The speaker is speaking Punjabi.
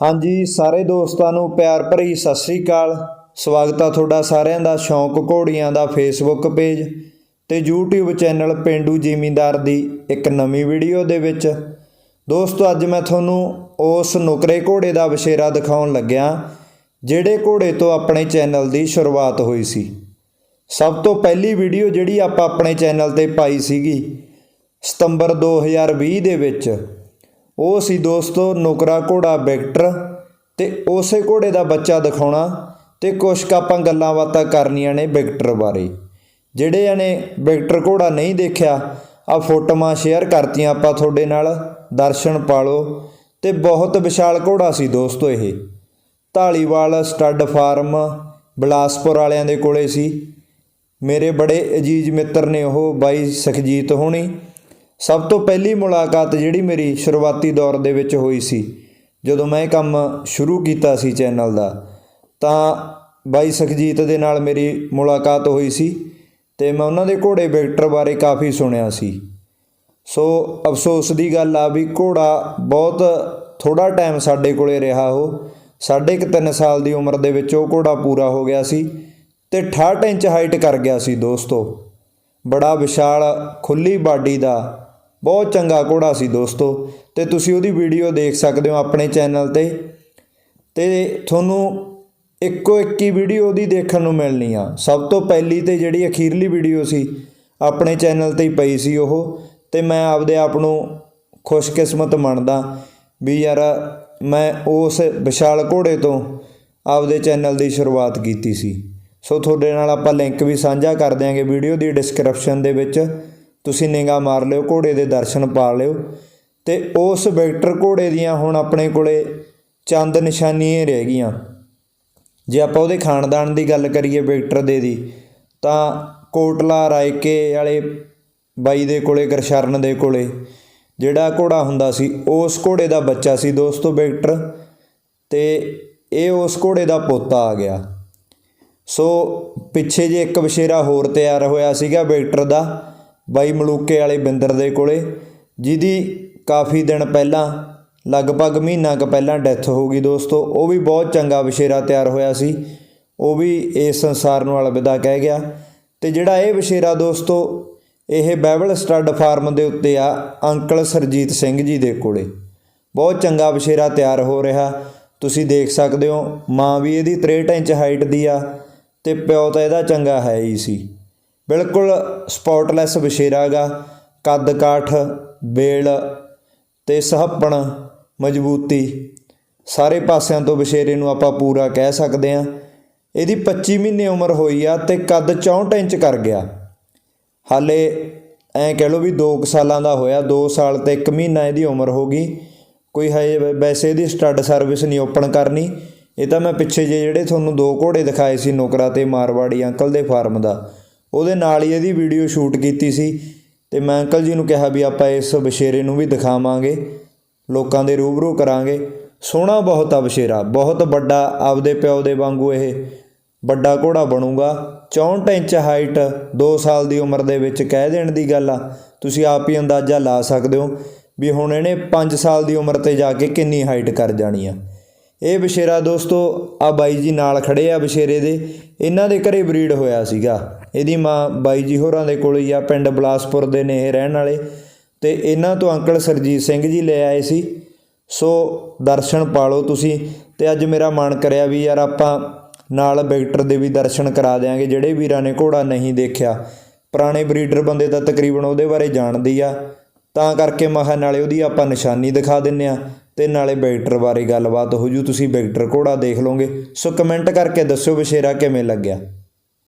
ਹਾਂਜੀ, ਸਾਰੇ ਦੋਸਤਾਂ ਨੂੰ ਪਿਆਰ ਭਰੀ ਸਤਿ ਸ੍ਰੀ ਅਕਾਲ। ਸਵਾਗਤ ਆ ਤੁਹਾਡਾ ਸਾਰਿਆਂ ਦਾ ਸ਼ੌਂਕ ਘੋੜੀਆਂ ਦਾ ਫੇਸਬੁੱਕ ਪੇਜ ਤੇ YouTube ਚੈਨਲ ਪਿੰਡੂ ਜ਼ਿਮੀਂਦਾਰ ਦੀ ਇੱਕ ਨਵੀਂ ਵੀਡੀਓ ਦੇ ਵਿੱਚ। ਦੋਸਤੋ, ਅੱਜ ਮੈਂ ਤੁਹਾਨੂੰ ਉਸ ਨੁਕਰੇ ਘੋੜੇ ਦਾ ਵਿਸ਼ੇਰਾ ਦਿਖਾਉਣ ਲੱਗਿਆ, ਜਿਹੜੇ ਘੋੜੇ ਤੋਂ ਆਪਣੇ ਚੈਨਲ ਦੀ ਸ਼ੁਰੂਆਤ ਹੋਈ ਸੀ। ਸਭ ਤੋਂ ਪਹਿਲੀ ਵੀਡੀਓ ਜਿਹੜੀ ਆਪਾਂ ਆਪਣੇ ਚੈਨਲ ਤੇ ਪਾਈ ਸੀਗੀ, ਸਤੰਬਰ 2020 ਦੇ ਵਿੱਚ। ਉਹ ਸੀ ਦੋਸਤੋ ਨੁਕਰਾ ਘੋੜਾ ਵਿਕਟਰ ਤੇ ਉਸੇ ਘੋੜੇ ਦਾ ਬੱਚਾ ਦਿਖਾਉਣਾ ਤੇ ਕੁਝ ਕੁ ਆਪਾਂ ਗੱਲਾਂ ਬਾਤਾਂ ਕਰਨੀਆਂ ਨੇ ਵਿਕਟਰ ਬਾਰੇ। ਜਿਹੜੇ ਨੇ ਵਿਕਟਰ ਘੋੜਾ ਨਹੀਂ ਦੇਖਿਆ, ਆ ਫੋਟੋਆਂ ਸ਼ੇਅਰ ਕਰਤੀਆਂ ਆਪਾਂ ਤੁਹਾਡੇ ਨਾਲ, ਦਰਸ਼ਨ ਪਾਲੋ ਤੇ ਬਹੁਤ ਵਿਸ਼ਾਲ ਘੋੜਾ ਸੀ ਦੋਸਤੋ ਇਹ। ਢਾਲੀਵਾਲ ਸਟੱਡ ਫਾਰਮ ਬਲਾਸਪੁਰ ਵਾਲਿਆਂ ਦੇ ਕੋਲੇ ਸੀ। ਮੇਰੇ ਬੜੇ ਅਜੀਜ਼ ਮਿੱਤਰ ਨੇ ਉਹ ਬਾਈ ਸਖਜੀਤ ਹੋਣੀ ਸਭ ਤੋਂ ਪਹਿਲੀ ਮੁਲਾਕਾਤ ਜਿਹੜੀ ਮੇਰੀ ਸ਼ੁਰੂਆਤੀ ਦੌਰ ਦੇ ਵਿੱਚ ਹੋਈ ਸੀ, ਜਦੋਂ ਮੈਂ ਇਹ ਕੰਮ ਸ਼ੁਰੂ ਕੀਤਾ ਸੀ ਚੈਨਲ ਦਾ, ਤਾਂ ਬਾਈ ਸਖਜੀਤ ਦੇ ਨਾਲ ਮੇਰੀ ਮੁਲਾਕਾਤ ਹੋਈ ਸੀ ਤੇ ਮੈਂ ਉਹਨਾਂ ਦੇ ਘੋੜੇ ਵਿਕਟਰ ਬਾਰੇ ਕਾਫੀ ਸੁਣਿਆ ਸੀ। ਸੋ ਅਫਸੋਸ ਦੀ ਗੱਲ ਆ ਵੀ ਘੋੜਾ ਬਹੁਤ ਥੋੜਾ ਟਾਈਮ ਸਾਡੇ ਕੋਲੇ ਰਿਹਾ ਉਹ, ਸਾਢੇ ਕੁ ਤਿੰਨ ਸਾਲ ਦੀ ਉਮਰ ਦੇ ਵਿੱਚ ਉਹ ਘੋੜਾ ਪੂਰਾ ਹੋ ਗਿਆ ਸੀ ਤੇ 68 ਇੰਚ ਹਾਈਟ ਕਰ ਗਿਆ ਸੀ ਦੋਸਤੋ। ਬੜਾ ਵਿਸ਼ਾਲ ਖੁੱਲੀ ਬਾਡੀ ਦਾ ਬਹੁਤ ਚੰਗਾ ਘੋੜਾ ਸੀ ਦੋਸਤੋ ਤੇ ਤੁਸੀਂ ਉਹਦੀ ਵੀਡੀਓ ਦੇਖ ਸਕਦੇ ਹੋ ਆਪਣੇ ਚੈਨਲ ਤੇ। ਤੇ ਤੁਹਾਨੂੰ ਇੱਕੋ ਇੱਕੀ ਵੀਡੀਓ ਉਹਦੀ ਦੇਖਣ ਨੂੰ ਮਿਲਣੀ ਆ। ਸਭ ਤੋਂ ਪਹਿਲੀ ਤੇ ਜਿਹੜੀ ਅਖੀਰਲੀ ਵੀਡੀਓ ਸੀ, ਆਪਣੇ ਚੈਨਲ ਤੇ ਹੀ ਪਈ ਸੀ ਉਹ। ਤੇ ਮੈਂ ਆਪਦੇ ਆਪ ਨੂੰ ਖੁਸ਼ਕਿਸਮਤ ਮੰਨਦਾ ਵੀ ਯਾਰ ਮੈਂ ਉਸ ਵਿਸ਼ਾਲ ਘੋੜੇ ਤੋਂ ਆਪਦੇ ਚੈਨਲ ਦੀ ਸ਼ੁਰੂਆਤ ਕੀਤੀ ਸੀ। ਸੋ ਤੁਹਾਡੇ ਨਾਲ ਆਪਾਂ ਲਿੰਕ ਵੀ ਸਾਂਝਾ ਕਰ ਦਿਆਂਗੇ ਵੀਡੀਓ ਦੀ ਡਿਸਕ੍ਰਿਪਸ਼ਨ ਦੇ ਵਿੱਚ। ਤੁਸੀਂ ਨਿਗਾਹ ਮਾਰ ਲਿਓ, ਘੋੜੇ ਦੇ ਦਰਸ਼ਨ ਪਾ ਲਿਓ ਤੇ ਉਸ ਵਿਕਟਰ ਘੋੜੇ ਦੀਆਂ ਹੁਣ ਆਪਣੇ ਕੋਲੇ ਚੰਦ ਨਿਸ਼ਾਨੀਆਂ ਰਹਿ ਗਈਆਂ। ਜੇ ਆਪਾਂ ਉਹਦੇ ਖਾਨਦਾਨ ਦੀ ਗੱਲ ਕਰੀਏ ਵਿਕਟਰ ਦੇ ਦੀ, ਤਾਂ ਕੋਟਲਾ ਰਾਇਕੇ ਵਾਲੇ ਬਾਈ ਦੇ ਕੋਲੇ, ਗਰਸ਼ਰਨ ਦੇ ਕੋਲੇ ਜਿਹੜਾ ਘੋੜਾ ਹੁੰਦਾ ਸੀ, ਉਸ ਘੋੜੇ ਦਾ ਬੱਚਾ ਸੀ ਦੋਸਤੋ ਵਿਕਟਰ ਤੇ ਇਹ ਉਸ ਘੋੜੇ ਦਾ ਪੋਤਾ ਆ ਗਿਆ। ਸੋ ਪਿੱਛੇ ਜੇ ਇੱਕ ਵਿਸ਼ੇਰਾ ਹੋਰ ਤਿਆਰ ਹੋਇਆ ਸੀਗਾ ਵਿਕਟਰ ਦਾ ਬਾਈ ਮਲੂਕੇ ਵਾਲੇ ਬਿੰਦਰ ਦੇ ਕੋਲੇ, ਜਿਹਦੀ ਕਾਫੀ ਦਿਨ ਪਹਿਲਾਂ, ਲਗਭਗ ਮਹੀਨਾ ਕੁ ਪਹਿਲਾਂ ਡੈਥ ਹੋ ਗਈ ਦੋਸਤੋ। ਉਹ ਵੀ ਬਹੁਤ ਚੰਗਾ ਵਿਸ਼ੇਰਾ ਤਿਆਰ ਹੋਇਆ ਸੀ। ਉਹ ਵੀ ਇਸ ਸੰਸਾਰ ਨੂੰ ਅਲਵਿਦਾ ਕਹਿ ਗਿਆ। ਤੇ ਜਿਹੜਾ ਇਹ ਵਿਸ਼ੇਰਾ ਦੋਸਤੋ, ਇਹ ਬਾਈਬਲ ਸਟੱਡ ਫਾਰਮ ਦੇ ਉੱਤੇ ਆ, ਅੰਕਲ ਸਰਜੀਤ ਸਿੰਘ ਜੀ ਦੇ ਕੋਲੇ। ਬਹੁਤ ਚੰਗਾ ਵਿਸ਼ੇਰਾ ਤਿਆਰ ਹੋ ਰਿਹਾ। ਤੁਸੀਂ ਦੇਖ ਸਕਦੇ ਹੋ, ਮਾਂ ਵੀ ਇਹਦੀ 63 ਇੰਚ ਹਾਈਟ ਦੀ ਆ, ਤੇ ਪਿਓ ਤਾਂ ਇਹਦਾ ਚੰਗਾ ਹੈ ਹੀ ਸੀ। ਬਿਲਕੁਲ ਸਪੌਟਲੈਸ ਵਿਸ਼ੇਰਾ ਗਾ। ਕੱਦ ਕਾਠ, ਬੇਲ ਤੇ ਸਹੱਪਣ ਮਜ਼ਬੂਤੀ। ਸਾਰੇ ਪਾਸਿਆਂ ਤੋਂ ਵਿਸ਼ੇਰੇ ਨੂੰ ਆਪਾਂ ਪੂਰਾ ਕਹਿ ਸਕਦੇ ਹਾਂ। ਇਹਦੀ 25 ਮਹੀਨੇ ਉਮਰ ਹੋਈ ਆ ਤੇ ਕੱਦ 64 ਇੰਚ ਕਰ ਗਿਆ। ਹਾਲੇ ਐਂ ਕਹਿ ਲਓ ਵੀ 2 ਸਾਲਾਂ ਦਾ ਹੋਇਆ 2 ਸਾਲ ਤੇ 1 ਮਹੀਨਾ ਇਹਦੀ ਉਮਰ ਹੋ ਗਈ। ਕੋਈ ਹਜੇ ਵੈਸੇ ਇਹਦੀ ਸਟੱਡ ਸਰਵਿਸ ਨਹੀਂ ਓਪਨ ਕਰਨੀ। ਇਹ ਤਾਂ ਮੈਂ ਪਿੱਛੇ ਜੇ ਜਿਹੜੇ ਤੁਹਾਨੂੰ ਦੋ ਘੋੜੇ ਦਿਖਾਏ ਸੀ ਨੁਕਰਾ ਤੇ ਮਾਰਵਾੜੀ ਅੰਕਲ ਦੇ ਫਾਰਮ ਦਾ। ਉਹਦੇ ਨਾਲ ਹੀ ਇਹਦੀ ਵੀਡੀਓ ਸ਼ੂਟ ਕੀਤੀ ਸੀ ਤੇ ਮੈਂ ਅੰਕਲ ਜੀ ਨੂੰ ਕਿਹਾ ਵੀ ਆਪਾਂ ਇਸ ਬਸ਼ੇਰੇ ਨੂੰ ਵੀ ਦਿਖਾਵਾਂਗੇ, ਲੋਕਾਂ ਦੇ ਰੂਬਰੂ ਕਰਾਂਗੇ। ਸੋਹਣਾ ਬਹੁਤ ਆ ਬਸ਼ੇਰਾ, ਬਹੁਤ ਵੱਡਾ, ਆਪਦੇ ਪਿਓ ਦੇ ਵਾਂਗੂ ਇਹ ਵੱਡਾ ਘੋੜਾ ਬਣੂਗਾ। 64 ਇੰਚ ਹਾਈਟ 2 ਸਾਲ ਦੀ ਉਮਰ ਦੇ ਵਿੱਚ ਕਹਿ ਦੇਣ ਦੀ ਗੱਲ ਆ, ਤੁਸੀਂ ਆਪ ਹੀ ਅੰਦਾਜ਼ਾ ਲਾ ਸਕਦੇ ਹੋ ਵੀ ਹੁਣ ਇਹਨੇ 5 ਸਾਲ ਦੀ ਉਮਰ ਤੇ ਜਾ ਕੇ ਕਿੰਨੀ ਹਾਈਟ ਕਰ ਜਾਣੀ ਆ। ਇਹ ਬਸ਼ੇਰਾ ਦੋਸਤੋ ਆ ਬਾਈ ਜੀ ਨਾਲ ਖੜੇ ਆ ਬਸ਼ੇਰੇ ਦੇ। ਇਹਨਾਂ ਦੇ ਘਰੇ ਬਰੀਡ ਹੋਇਆ ਸੀਗਾ। ਇਹਦੀ ਮਾਂ ਬਾਈ ਜੀ ਹੋਰਾਂ ਦੇ ਕੋਲ ਹੀ ਆ, ਪਿੰਡ ਬਲਾਸਪੁਰ ਦੇ ਨੇ ਇਹ ਰਹਿਣ ਵਾਲੇ। ਤੇ ਇਹਨਾਂ ਤੋਂ ਅੰਕਲ ਸਰਜੀਤ ਸਿੰਘ ਜੀ ਲੈ ਆਏ ਸੀ। ਸੋ ਦਰਸ਼ਨ ਪਾਲੋ ਤੁਸੀਂ। ਤੇ ਅੱਜ ਮੇਰਾ ਮਨ ਕਰਿਆ ਵੀ ਯਾਰ ਆਪਾਂ ਨਾਲ ਵਿਕਟਰ ਦੇ ਵੀ ਦਰਸ਼ਨ ਕਰਾ ਦੇਾਂਗੇ ਜਿਹੜੇ ਵੀਰਾਂ ਨੇ ਘੋੜਾ ਨਹੀਂ ਦੇਖਿਆ, ਪੁਰਾਣੇ ਬਰੀਡਰ ਬੰਦੇ ਤਾਂ ਤਕਰੀਬਨ ਉਹਦੇ ਬਾਰੇ ਜਾਣਦੀ ਆ। ਤਾਂ ਕਰਕੇ ਮਹਾ ਨਾਲੇ ਉਹਦੀ ਆਪਾਂ ਨਿਸ਼ਾਨੀ ਦਿਖਾ ਦਿੰਨੇ ਆ ਤੇ ਨਾਲੇ ਵਿਕਟਰ ਬਾਰੇ ਗੱਲਬਾਤ ਹੋ ਜੂ, ਤੁਸੀਂ ਵਿਕਟਰ ਘੋੜਾ ਦੇਖ ਲਓਗੇ। ਸੋ ਕਮੈਂਟ ਕਰਕੇ ਦੱਸਿਓ ਵਿਸ਼ੇਰਾ ਕਿਵੇਂ ਲੱਗਿਆ।